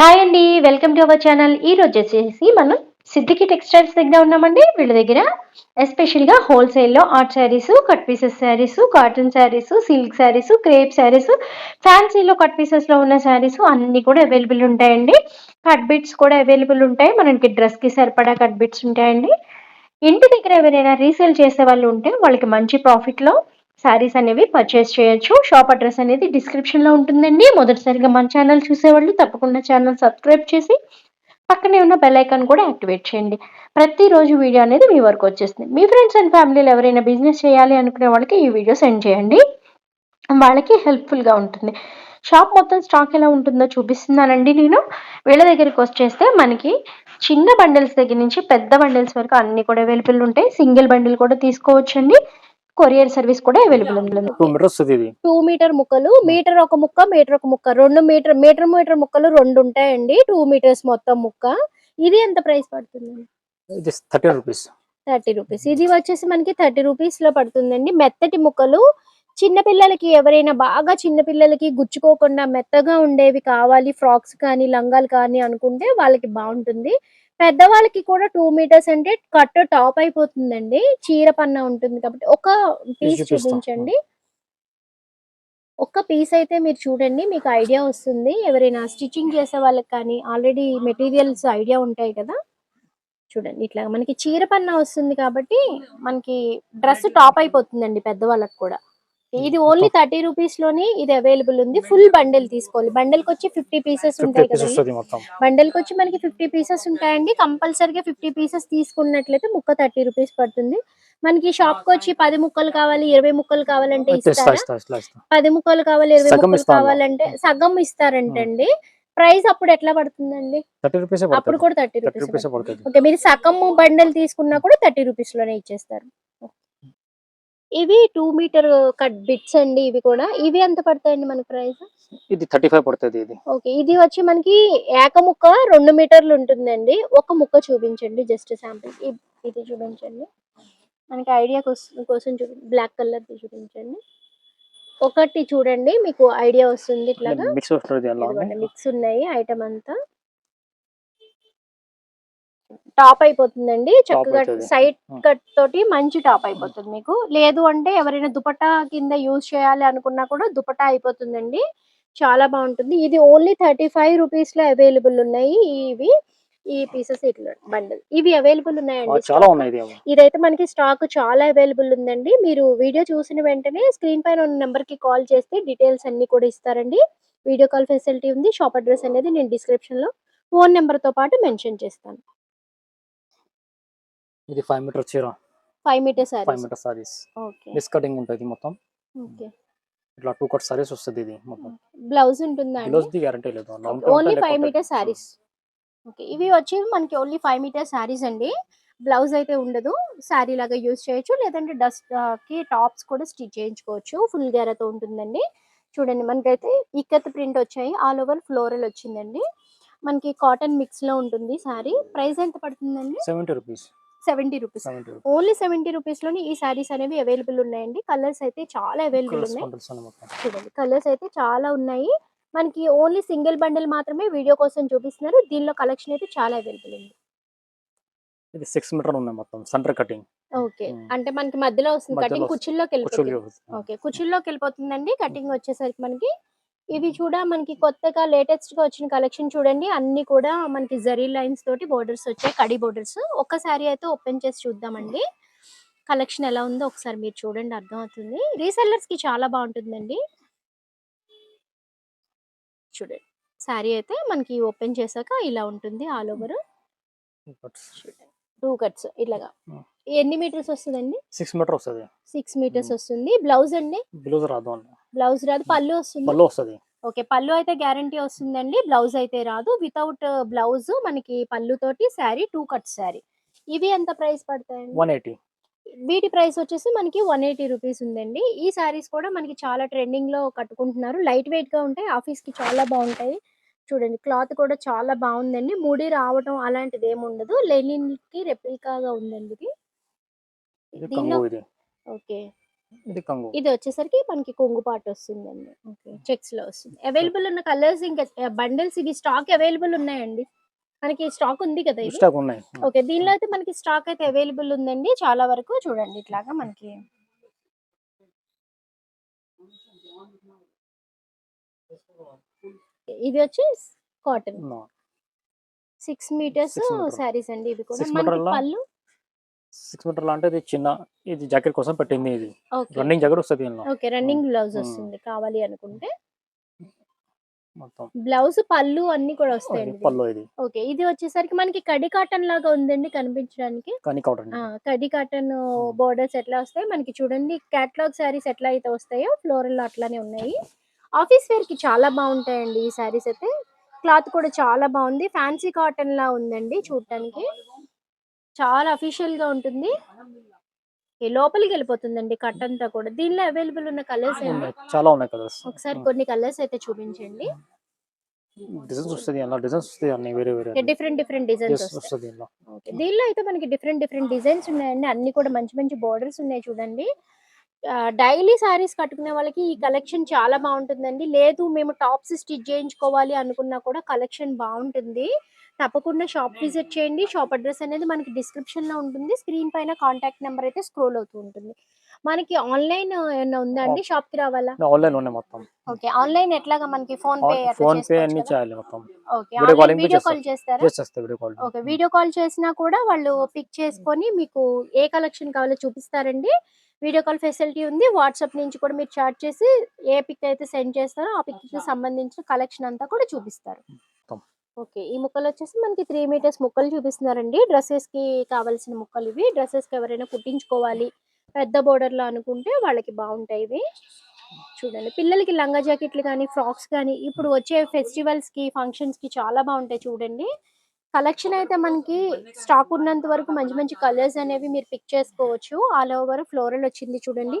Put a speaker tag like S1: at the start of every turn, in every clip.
S1: Hi అండి welcome to our channel ఈ రోజు వచ్చేసి మనం సిద్దికి టెక్స్టైల్స్ దగ్గర ఉన్నామండి. వీళ్ళ దగ్గర ఎస్పెషల్గా హోల్సేల్లో art sarees cut pieces sarees cotton sarees silk sarees crepe sarees ఫ్యాన్సీలో cut పీసెస్లో ఉన్న శారీస్ అన్నీ కూడా అవైలబుల్ ఉంటాయండి. కట్ బిట్స్ కూడా అవైలబుల్ ఉంటాయి. మనకి డ్రెస్కి సరిపడా కట్ బిట్స్ ఉంటాయండి. ఇంటి దగ్గర ఎవరైనా రీసేల్ చేసే వాళ్ళు ఉంటే వాళ్ళకి మంచి ప్రాఫిట్లో శారీస్ అనేవి పర్చేస్ చేయొచ్చు. షాప్ అడ్రస్ అనేది డిస్క్రిప్షన్లో ఉంటుందండి. మొదటిసారిగా మన ఛానల్ చూసేవాళ్ళు తప్పకుండా ఛానల్ సబ్స్క్రైబ్ చేసి పక్కనే ఉన్న బెల్ ఐకాన్ కూడా యాక్టివేట్ చేయండి. ప్రతిరోజు వీడియో అనేది మీ వరకు వచ్చేస్తుంది. మీ ఫ్రెండ్స్ అండ్ ఫ్యామిలీలో ఎవరైనా బిజినెస్ చేయాలి అనుకునే వాళ్ళకి ఈ వీడియో సెండ్ చేయండి. వాళ్ళకి హెల్ప్ఫుల్గా ఉంటుంది. షాప్ మొత్తం స్టాక్ ఎలా ఉంటుందో చూపిస్తున్నానండి నేను. వీళ్ళ దగ్గరికి వచ్చేస్తే మనకి చిన్న బండిల్స్ దగ్గర నుంచి పెద్ద బండిల్స్ వరకు అన్ని కూడా అవైలబుల్ ఉంటాయి. సింగిల్ బండిల్ కూడా తీసుకోవచ్చండి. కొరియర్ సర్వీస్ కూడా అవైలబుల్ ఉంటుంది
S2: టూ మీటర్ వస్తుంది ఇది.
S3: టూ మీటర్ ముక్కలు మీటర్ ఒక ముక్క మీటర్ ఒక ముక్క. రెండు మీటర్ మీటర్ మీటర్ ముక్కలు రెండు ఉంటాయండి. టూ మీటర్స్ మొత్తం ముక్క. ఇది ఎంత ప్రైస్ పడుతుంది?
S2: ఇది థర్టీన్ రూపీస్
S3: థర్టీ రూపీస్. ఇది వచ్చేసి మనకి థర్టీ రూపీస్లో పడుతుందండి. మెత్తటి ముక్కలు. చిన్న పిల్లలకి ఎవరైనా బాగా చిన్న పిల్లలకి గుచ్చుకోకుండా మెత్తగా ఉండేవి కావాలి ఫ్రాక్స్ కానీ లంగాలు కానీ అనుకుంటే వాళ్ళకి బాగుంటుంది. పెద్దవాళ్ళకి కూడా టూ మీటర్స్ అంటే కట్ టాప్ అయిపోతుందండి. చీర పన్న ఉంటుంది కాబట్టి ఒక పీస్. చూపించండి. ఒక్క పీస్ అయితే మీరు చూడండి మీకు ఐడియా వస్తుంది. ఎవరైనా స్టిచ్చింగ్ చేసే వాళ్ళకి కానీ ఆల్రెడీ మెటీరియల్స్ ఐడియా ఉంటాయి కదా. చూడండి ఇట్లా మనకి చీర పన్న వస్తుంది కాబట్టి మనకి డ్రెస్ టాప్ అయిపోతుందండి పెద్దవాళ్ళకి కూడా. ఇది ఓన్లీ థర్టీ రూపీస్లోని ఇది అవైలబుల్ ఉంది. ఫుల్ బండిల్ తీసుకోవాలి. బండిల్కి వచ్చి ఫిఫ్టీ పీసెస్ ఉంటాయి కదండి
S2: వస్తుంది మొత్తం.
S3: బండిల్కి వచ్చి మనకి ఫిఫ్టీ పీసెస్ ఉంటాయండి. కంపల్సరీగా ఫిఫ్టీ పీసెస్ తీసుకున్నట్లయితే ముక్క థర్టీ రూపీస్ పడుతుంది. మనకి షాప్కి వచ్చి పది ముక్కలు కావాలి ఇరవై ముక్కలు కావాలంటే ఇస్తారా? పది ముక్కలు కావాలి ఇరవై ముక్కలు. కావాలంటే సగం ఇస్తారంటండి. ప్రైస్ అప్పుడు ఎట్లా పడుతుందండి?
S2: థర్టీ రూపీస్
S3: అప్పుడు కూడా థర్టీ రూపీస్ ఓకే మీరు సగం బండల్ తీసుకున్నా కూడా థర్టీ రూపీస్లోనే ఇచ్చేస్తారు. ఇవి టూ మీటర్ కట్ బిట్స్ అండి ఇవి కూడా. ఇవి ఎంత పడతాయండి మనకి ప్రైస్?
S2: ఇది థర్టీ ఫైవ్ పడుతుంది ఇది.
S3: ఓకే ఇది వచ్చి మనకి ఏక ముక్క రెండు మీటర్లు ఉంటుందండి. ఒక ముక్క చూపించండి జస్ట్ శాంపిల్ ఇది చూపించండి. మనకి ఐడియా కోసం కోసం చూపి బ్లాక్ కలర్ చూపించండి. ఒకటి చూడండి మీకు ఐడియా వస్తుంది
S2: అలా
S3: మిక్స్ ఉన్నాయి ఐటమ్ అంతా. టాప్ అయిపోతుందండి. చక్కగా. సైడ్. కట్ తోటి మంచి టాప్ అయిపోతుంది మీకు. లేదు అంటే ఎవరైనా దుపట్టా కింద యూజ్ చేయాలి అనుకున్నా కూడా దుపట్టా అయిపోతుందండి. చాలా బాగుంటుంది. ఇది ఓన్లీ థర్టీ ఫైవ్ రూపీస్లో అవైలబుల్ ఉన్నాయి ఇవి. ఈ పీసెస్ ఇట్లా బండిల్. ఇవి అవైలబుల్ ఉన్నాయండి
S2: చాలా. ఉన్నాయి ఇది
S3: ఇదైతే మనకి స్టాక్ చాలా అవైలబుల్ ఉందండి. మీరు వీడియో చూసిన వెంటనే స్క్రీన్ పైన ఉన్న నెంబర్కి కాల్ చేస్తే డీటెయిల్స్ అన్ని కూడా ఇస్తారండి. వీడియో కాల్ ఫెసిలిటీ ఉంది. షాప్ అడ్రస్ అనేది నేను డిస్క్రిప్షన్లో ఫోన్ నెంబర్తో పాటు మెన్షన్ చేస్తాను.
S2: ఇది ఫైవ్ మీటర్ చీర.
S3: Five metre
S2: five metre sarees
S3: okay
S2: miss cutting ఉంటుంది మొత్తం.
S3: ఓకే
S2: ఇట్లా టూ కట్ సారీస్ వస్తుంది ఇది మొత్తం.
S3: బ్లౌజ్ ఉంటుందా
S2: బ్లౌజ్ ది గ్యారంటీ లేదు.
S3: Only five metre sarees okay ఇవి వచ్చి మనకి ఓన్లీ ఫైవ్ మీటర్ సారీస్ అండి. బ్లౌజ్ అయితే ఉండదు. శారీ లాగా యూజ్ చేయొచ్చు. లేదంటే డస్ట్కి టాప్స్ కూడా స్టిచ్ చేయించుకోవచ్చు. ఫుల్ గేరతో ఉంటుందండి. చూడండి మనకైతే ఇక్కత్ ప్రింట్ వచ్చాయి. ఆల్ ఓవర్ ఫ్లోరల్ వచ్చిందండి. మనకి కాటన్ మిక్స్లో ఉంటుంది సారీ ప్రైస్ ఎంత పడుతుందండి?
S2: Seventy rupees
S3: seventy rupees. Only seventy రూపీస్లోని ఈ సారీస్ అనేవి అవైలబుల్ ఉన్నాయండి. కలర్స్ అయితే చాలా అవైలబుల్ ఉన్నాయి. చూడండి కలర్స్ అయితే చాలా ఉన్నాయి. మనకి ఓన్లీ సింగిల్ బండిల్ మాత్రమే వీడియో కోసం చూపిస్తున్నారు. దీనిలో కలెక్షన్ అయితే చాలా అవైలబుల్ ఉంది.
S2: ఇది సిక్స్ మీటర్ ఉన్నాయి మొత్తం సెంటర్ కటింగ్
S3: ఓకే. అంటే మనకి మధ్యలో వస్తుంది కటింగ్
S2: వస్తుంది.
S3: కుర్చీల్లోకి వెళ్ళిపోతుంది. ఓకే కుర్చీల్లోకి వెళ్ళిపోతుందండి. కటింగ్ వచ్చేసరికి మనకి ఇవి చూడ మనకి కొత్తగా లేటెస్ట్గా వచ్చిన కలెక్షన్ చూడండి. అన్ని కూడా మనకి జరీ లైన్స్ తోటి బోర్డర్స్ వచ్చాయి. కడి బోర్డర్స్. ఒక్కసారి అయితే ఓపెన్ చేసి చూద్దామండి. కలెక్షన్ ఎలా ఉందో ఒకసారి మీరు చూడండి. అర్థమవుతుంది. రీసెల్లర్స్కి చాలా బాగుంటుందండి. చూడండి. శారీ అయితే మనకి ఓపెన్ చేశాక ఇలా ఉంటుంది ఆల్ ఓవర్. Two cuts. ఇట్లాగా
S2: Hmm.
S3: ఎన్ని మీటర్స్ వస్తుందండి?
S2: సిక్స్ మీటర్ వస్తుంది.
S3: Six metres. వస్తుంది. బ్లౌజ్ అండి?
S2: బ్లౌజ్ రాదు అండి.
S3: బ్లౌజ్ రాదు పళ్ళు వస్తుంది.
S2: పళ్ళు వస్తుంది.
S3: ఓకే పళ్ళు అయితే గ్యారంటీ వస్తుందండి. బ్లౌజ్ అయితే రాదు. వితౌట్ బ్లౌజ్ మనకి పళ్ళు తోటి శారీ టూ కట్ శారీ. ఇవి ఎంత ప్రైస్ పడతాయండి?
S2: One eighty.
S3: వీటి ప్రైస్ వచ్చేసి మనకి వన్ ఎయిటీ రూపీస్ ఉందండి. ఈ శారీస్ కూడా మనకి చాలా ట్రెండింగ్లో కట్టుకుంటున్నారు. లైట్ వెయిట్గా ఉంటాయి ఆఫీస్కి చాలా బాగుంటాయి. చూడండి క్లాత్ కూడా చాలా బాగుందండి. ముడి రావటం అలాంటిది ఏమి ఉండదు లెనిన్కి రెప్లికాగా ఉందండి ఇది. దీనిలో ఓకే.
S2: ఇది కంగు.
S3: ఇది వచ్చేసరికి మనకి కొంగు పాటు వస్తుందండి. ఓకే. చెక్స్లో వస్తుంది. అవైలబుల్ ఉన్న కలర్స్ ఇంకా బండిల్స్ ఇవి స్టాక్ అవైలబుల్ ఉన్నాయండి. మనకి స్టాక్ ఉంది కదా ఇది?
S2: స్టాక్ ఉన్నాయి.
S3: ఓకే. దీనిలో అయితే మనకి స్టాక్ అయితే అవైలబుల్ ఉందండి. చాలా వరకు చూడండి ఇట్లాగా మనకి. ఇది వచ్చి కాటన్. Six metres. శారీస్ అండి ఇవి కూడా. మనకి? పళ్ళు
S2: సిక్స్ మీటర్లు అంటే ఇది చిన్న ఇది జాకెట్ కోసం పెట్టింది ఇది. రన్నింగ్ జాకెట్ వస్తుంది దీనిలో.
S3: Okay running blouse. వస్తుంది కావాలి అనుకుంటే.
S2: మొత్తం.
S3: బ్లౌజ్ పళ్ళు అన్ని కూడా వస్తాయండి
S2: పళ్ళు ఇది.
S3: ఓకే ఇది వచ్చేసరికి మనకి కడి కాటన్ లాగా ఉందండి కనిపించడానికి? కడి కాటన్ బోర్డర్స్ ఎట్లా వస్తాయి? మనకి చూడండి క్యాట్లాగ్ శారీస్ ఎట్లా అయితే వస్తాయో ఫ్లోరల్ అట్లానే ఉన్నాయి. ఆఫీస్ వేర్కి చాలా బాగుంటాయండి ఈ శారీస్ అయితే. క్లాత్ కూడా చాలా బాగుంది. ఫ్యాన్సీ కాటన్ లా ఉందండి చూడటానికి చాలా అఫీషియల్గా ఉంటుంది. లోపలికి వెళ్ళిపోతుందండి కట్ అంతా కూడా. దీనిలో అవైలబుల్ ఉన్న కలర్స్ ఏంటి
S2: చాలా ఉన్నాయి కలర్స్
S3: ఒకసారి కొన్ని కలర్స్ అయితే చూపించండి.
S2: డిజైన్స్ వస్తుంది అలా డిజైన్స్ వస్తాయి అన్ని వేరే వేరే
S3: డిఫరెంట్ డిఫరెంట్ డిజైన్స్
S2: వస్తుంది దీనిలో.
S3: అయితే మనకి డిఫరెంట్ డిఫరెంట్ డిజైన్స్ ఉన్నాయండి. అన్ని కూడా మంచి మంచి బోర్డర్స్ ఉన్నాయి చూడండి. డైలీ సారీస్ కట్టుకునే వాళ్ళకి ఈ కలెక్షన్ చాలా బాగుంటుందండి. లేదు మేము టాప్స్ స్టిచ్ చేయించుకోవాలి అనుకున్నా కూడా కలెక్షన్ బాగుంటుంది. తప్పకుండా షాప్ విజిట్ చేయండి. షాప్ అడ్రస్ అనేది మనకి డిస్క్రిప్షన్లో ఉంటుంది. స్క్రీన్ పైన కాంటాక్ట్ నెంబర్ అయితే స్క్రోల్ అవుతూ ఉంటుంది. మనకి ఆన్లైన్ ఏమైనా ఉందా అండి? షాప్కి రావాలా?
S2: ఆన్లైన్ ఉన్నాయి మొత్తం.
S3: ఓకే. ఆన్లైన్ ఎట్లాగా మనకి ఫోన్ పే
S2: ఫోన్ పే అన్ని చేయాలి మొత్తం.
S3: ఓకే. ఆన్లైన్
S2: కూడా
S3: వీడియో. కాల్ చేస్తారా?
S2: చేసి చేస్తే video call.
S3: Okay. Video call చేసినా కూడా వాళ్ళు పిక్ చేసుకొని మీకు ఏ కలెక్షన్ కావాలో చూపిస్తారండి. వీడియో కాల్ ఫెసిలిటీ ఉంది. వాట్సాప్ నుంచి కూడా మీరు చాట్ చేసి ఏ పిక్ అయితే సెండ్ చేస్తారో ఆ పిక్కి సంబంధించిన కలెక్షన్ అంతా కూడా చూపిస్తారు. ఓకే. ఈ ముక్కలు వచ్చేసి మనకి త్రీ మీటర్స్ ముక్కలు చూపిస్తున్నారండి. డ్రెస్సెస్కి కావాల్సిన ముక్కలు ఇవి. డ్రెస్సెస్కి ఎవరైనా కుట్టించుకోవాలి పెద్ద బోర్డర్లో లో అనుకుంటే వాళ్ళకి బాగుంటాయి ఇవి. చూడండి. పిల్లలకి లంగా జాకెట్లు కానీ ఫ్రాక్స్ కానీ ఇప్పుడు వచ్చే ఫెస్టివల్స్కి ఫంక్షన్స్కి చాలా బాగుంటాయి చూడండి. కలెక్షన్ అయితే మనకి స్టాక్ ఉన్నంత వరకు మంచి మంచి కలర్స్ అనేవి మీరు పిక్ చేసుకోవచ్చు. ఆల్ ఓవర్ ఫ్లోరల్ వచ్చింది చూడండి.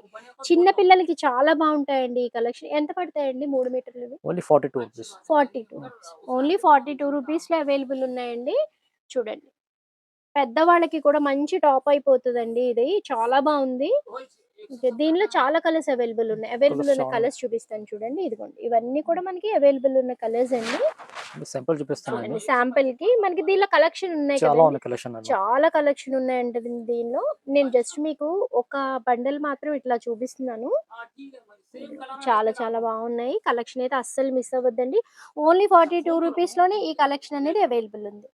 S3: చిన్న పిల్లలకి చాలా బాగుంటాయండి ఈ కలెక్షన్ ఎంత పడతాయండి మూడు మీటర్లు
S2: only forty two rupees
S3: forty two only forty two రూపీస్లో అవైలబుల్ ఉన్నాయండి. చూడండి. పెద్దవాళ్ళకి కూడా మంచి టాప్ అయిపోతుందండి ఇది. చాలా బాగుంది. దీనిలో చాలా కలర్స్ అవైలబుల్ ఉన్నాయి. అవైలబుల్ ఉన్న. కలర్స్ చూపిస్తాను చూడండి. ఇదిగోండి. ఇవన్నీ కూడా మనకి అవైలబుల్ ఉన్న కలర్స్ అండి.
S2: సింపుల్ చూపిస్తాను
S3: శాంపిల్కి మనకి దీనిలో కలెక్షన్ ఉన్నాయి
S2: చాలా ఉంది కలెక్షన్
S3: చాలా కలెక్షన్ ఉన్నాయంట దీని- దీనిలో. నేను జస్ట్ మీకు ఒక బండల్ మాత్రం ఇట్లా చూపిస్తున్నాను. చాలా చాలా బాగున్నాయి. కలెక్షన్ అయితే అస్సలు మిస్ అవ్వద్దండి. ఓన్లీ ఫార్టీ టూ రూపీస్లోనే ఈ కలెక్షన్ అనేది అవైలబుల్ ఉంది.